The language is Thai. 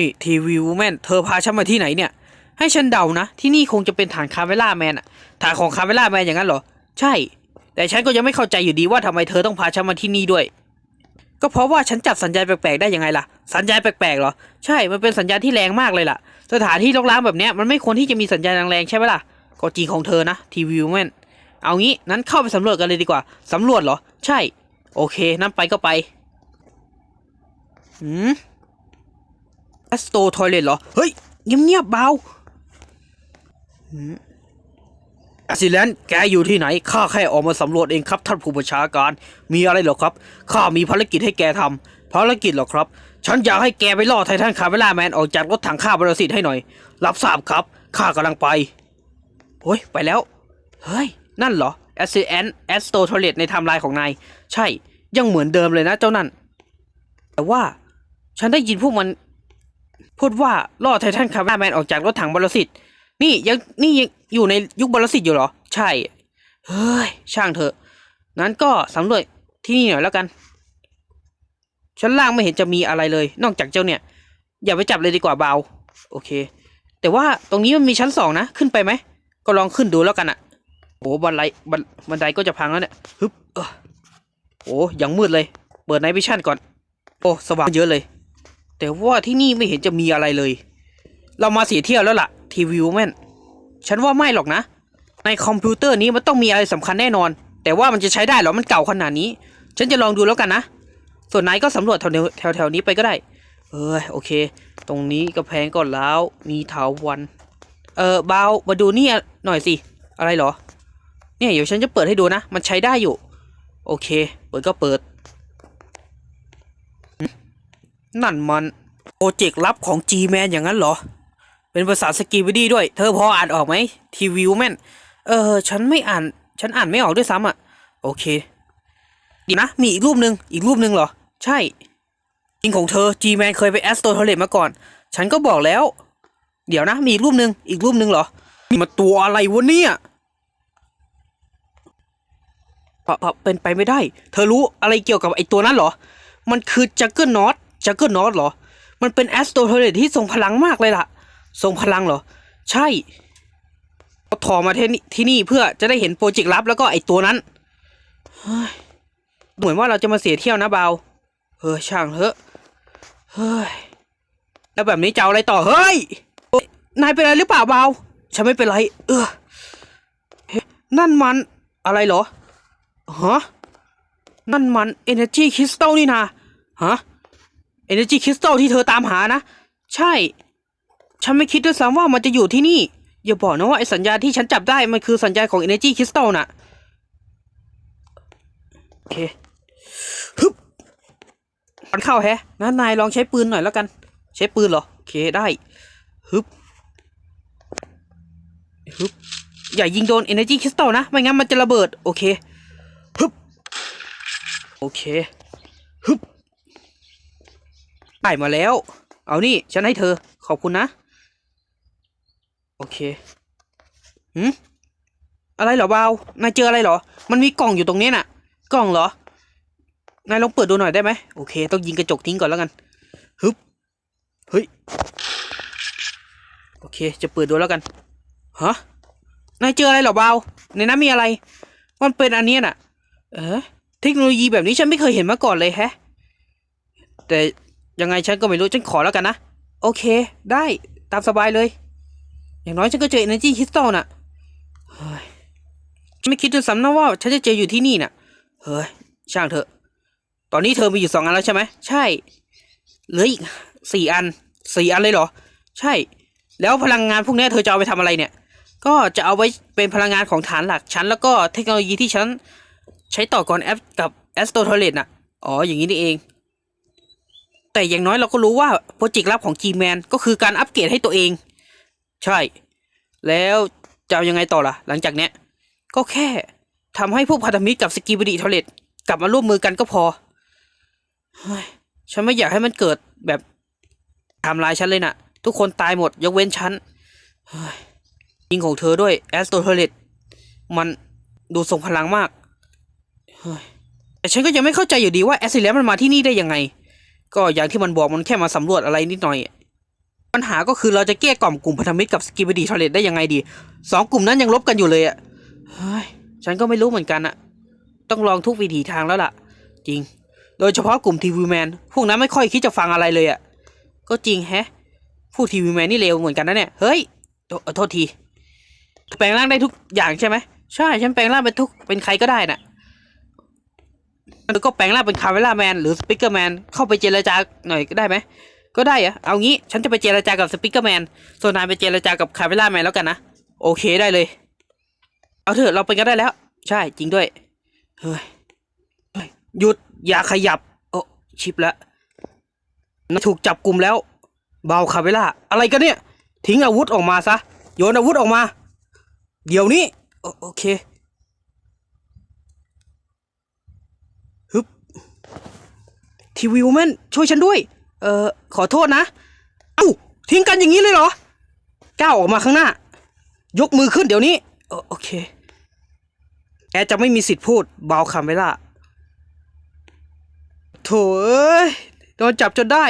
นี่ทีวีวูแมนเธอพาฉันมาที่ไหนเนี่ย ให้ฉันเดานะ ที่นี่คงจะเป็นฐานคาเวล่าแมนอะฐานของคาเวล่าแมนอย่างนั้นเหรอ ใช่ แต่ฉันก็ยังไม่เข้าใจอยู่ดีว่าทำไมเธอต้องพาฉันมาที่นี่ด้วย ก็เพราะว่าฉันจับสัญญาณแปลกๆได้ยังไงล่ะ สัญญาณแปลกๆเหรอ ใช่ มันเป็นสัญญาณที่แรงมากเลยล่ะ สถานที่รกร้างแบบเนี้ยมันไม่ควรที่จะมีสัญญาณแรงๆใช่ไหมล่ะ ก็จริงของเธอนะทีวีวูแมนเอางี้นั้นเข้าไปสำรวจกันเลยดีกว่าสำรวจเหรอ ใช่ โอเคนั้นไปก็ไปหืม สโตทอยเลทเหรอ เฮ้ย เงียบๆเบาอสซิแลนแกอยู่ที่ไหน ข้าแค่ออกมาสำรวจเองครับท่านผู้บัญชาการ มีอะไรเหรอครับ ข้ามีภารกิจให้แกทำภารกิจเหรอครับ ฉันอยากให้แกไปล่อไททันคาเวล่าแมนออกจากรถถังข้าบริสิทธิ์ให้หน่อย รับทราบครับ ข้ากำลังไปโอ้ย ไปแล้ว เฮ้ย นั่นเหรอแอสซิแอนแอสโตทอยเลทในไทม์ไลน์ของนาย ใช่ ยังเหมือนเดิมเลยนะเจ้านั่น แต่ว่า ฉันได้ยินพวกมัน พูดว่าล่อไททันคาร์บาแมนออกจากรถถังบรสิตนี่ยังนี่ยังอยู่ในยุคบรสิตอยู่เหรอ ใช่ เฮ้ย ช่างเถอะงั้นก็สำรวจที่นี่หน่อยแล้วกัน ชั้นล่างไม่เห็นจะมีอะไรเลย นอกจากเจ้าเนี่ย อย่าไปจับเลยดีกว่าเบา โอเค แต่ว่าตรงนี้มันมีชั้นสองนะ ขึ้นไปไหม ก็ลองขึ้นดูแล้วกันอะโอ้บันไดบันบันไดก็จะพังแล้วเนี่ยฮึบเอโอ้ยังมืดเลย เปิดไนท์วิชั่นก่อน โอ้ สว่างเยอะเลย แต่ว่าที่นี่ไม่เห็นจะมีอะไรเลย เรามาเสียเที่ยวแล้วล่ะ ทีวีแมนฉันว่าไม่หรอกนะ ในคอมพิวเตอร์นี้มันต้องมีอะไรสำคัญแน่นอน แต่ว่ามันจะใช้ได้หรอ มันเก่าขนาดนี้ ฉันจะลองดูแล้วกันนะ ส่วนนายก็สำรวจแถวแถวแถวนี้ไปก็ได้ เออโอเค ตรงนี้กระแพงก่อนแล้ว มีเถาวัน เออเบามาดูนี่หน่อยสิ อะไรเหรอ เนี่ยเดี๋ยวฉันจะเปิดให้ดูนะ มันใช้ได้อยู่ โอเค เปิดก็เปิด นั่นมันโปรเจกต์ลับของ G-Man อย่างนั้นเหรอ เป็นภาษาสกีวิดีด้วย เธอพออ่านออกไหมทีวิวแมนเออ ฉันไม่อ่าน ฉันอ่านไม่ออกด้วยซ้ำอะ โอเคดีนะ มีอีกรูปหนึ่งอีกรูปหนึ่งเหรอ ใช่จริงของเธอ G-Man เคยไปแอสโตทเลตมาก่อน ฉันก็บอกแล้ว เดี๋ยวนะ มีอีกรูปหนึ่งอีกรูปหนึ่งเหรอนี่มาตัวอะไรวะเนี่ยเป็นไปไม่ได้ เธอรู้อะไรเกี่ยวกับไอ้ตัวนั้นเหรอ มันคือจักเกิลน็อต จักเกิลนอตเหรอ มันเป็นแอสโตรโทเลตที่ทรงพลังมากเลยล่ะ ทรงพลังเหรอ ใช่เอาถอมาที่นี่ที่นี่เพื่อจะได้เห็นโปรเจกต์ลับแล้วก็ไอตัวนั้นเฮ้ยเหมือนว่าเราจะมาเสียเที่ยวนะเบาเออช่างเถอะ เฮ้ย แล้วแบบนี้จะเอาอะไรต่อ เฮ้ย นายเป็นอะไรหรือเปล่าเบา ฉันไม่เป็นไร เออ นั่นมันอะไรเหรอ ฮะ นั่นมัน Energy Crystal นี่นะฮะ Energy Crystal ที่เธอตามหานะ ใช่ ฉันไม่คิดด้วยซ้ำว่ามันจะอยู่ที่นี่ อย่าบอกนะว่าไอ้สัญญาณที่ฉันจับได้ มันคือสัญญาณของ Energy Crystal น่ะโอเคฮึบมันเข้าแฮะนะนายลองใช้ปืนหน่อยแล้วกัน ใช้ปืนเหรอ โอเคได้ฮึบฮึบอย่ายิงโดน Energy Crystal นะ ไม่งั้นมันจะระเบิด โอเคฮึบโอเค ได้มาแล้ว เอานี่ฉันให้เธอ ขอบคุณนะ โอเคหืมอะไรเหรอเบานายเจออะไรเหรอ มันมีกล่องอยู่ตรงนี้น่ะ กล่องเหรอ นายลองเปิดดูหน่อยได้ไหมโอเค ต้องยิงกระจกทิ้งก่อนแล้วกัน ฮึบ เฮ้ย โอเค จะเปิดดูแล้วกัน ฮะ นายเจออะไรเหรอเบาในนั้นมีอะไร มันเป็นอันเนี้ยน่ะ เออ เทคโนโลยีแบบนี้ฉันไม่เคยเห็นมาก่อนเลยแฮะ แต่ ยังไงฉันก็ไม่รู้ฉันขอแล้วกันนะ โอเค ได้ตามสบายเลย อย่างน้อยฉันก็เจอ Energy Crystal น่ะเฮ้ยฉันไม่คิดด้วยซ้ำนะว่าฉันจะเจออยู่ที่นี่น่ะ เฮ้ย ช่างเถอะ ตอนนี้เธอมีอยู่สองอันแล้วใช่ไหม ใช่ เหลืออีกสี่อันสี่อันเลยเหรอ ใช่ แล้วพลังงานพวกนี้เธอจะเอาไปทำอะไรเนี่ย ก็จะเอาไว้เป็นพลังงานของฐานหลักฉันแล้วก็เทคโนโลยีที่ฉันใช้ต่อก่อนแอปกับแอสโตเทเลตน่ะ อ๋อ อย่างนี้นี่เอง แต่อย่างน้อยเราก็รู้ว่าโปรเจกต์ลับของ G-Man ก็คือการอัปเกรดให้ตัวเอง ใช่ แล้วจะยังไงต่อล่ะ หลังจากเนี้ย ก็แค่ทำให้พวกพันธมิตรกับสกีบดีทอเลตกลับมาร่วมมือกันก็พอฉันไม่อยากให้มันเกิดแบบทำลายฉันเลยน่ะ ทุกคนตายหมด ยกเว้นฉันยิงของเธอด้วยแอสโตเทอเลตมันดูทรงพลังมากแต่ฉันก็ยังไม่เข้าใจอยู่ดีว่าแอสซิเลมันมาที่นี่ได้ยังไง ก็อย่างที่มันบอกมันแค่มาสำรวจอะไรนิดหน่อย ปัญหาก็คือเราจะแก้กล่อมกลุ่มพันธมิตรกับสกิบดีทอเลตได้ยังไงดีสองกลุ่มนั้นยังลบกันอยู่เลยอะเฮ้ยฉันก็ไม่รู้เหมือนกันอะต้องลองทุกวิถีทางแล้วล่ะ จริง โดยเฉพาะกลุ่มทีวีแมนพวกนั้นไม่ค่อยคิดจะฟังอะไรเลยอะก็จริงแฮะ ผู้ทีวีแมนนี่เลวเหมือนกันนะเนี่ยเฮ้ยโทเออโทษทีแปลงร่างได้ทุกอย่างใช่ไหมใช่ฉันแปลงร่างเป็นทุกเป็นใครก็ได้น่ะ แล้วก็แปลงร่างเป็นคาเวล่าแมนหรือสปิเกอร์แมนเข้าไปเจรจาหน่อยก็ได้ไหมก็ได้อะเอางี้ฉันจะไปเจรจากับสปิเกอร์แมนส่วนนายไปเจรจากับคาเวล่าแมนแล้วกันนะโอเคได้เลย เอาเถอะเราไปกันได้แล้ว ใช่จริงด้วยเฮ้ยหยุดอย่าขยับโอ้ชิปแล้วนายถูกจับกลุ่มแล้ว เบาคาเวล่าอะไรกันเนี่ย ทิ้งอาวุธออกมาซะโยนอาวุธออกมา เดี๋ยวนี้โอโอเคฮึบ ทีวีวูแมนช่วยฉันด้วย เอ่อขอโทษนะ เอ้า ทิ้งกันอย่างนี้เลยเหรอ ก้าวออกมาข้างหน้า ยกมือขึ้นเดี๋ยวนี้ โอโอเค แกจะไม่มีสิทธิ์พูดเบาคำไว้ละโถเอ้ยโดนจับจนได้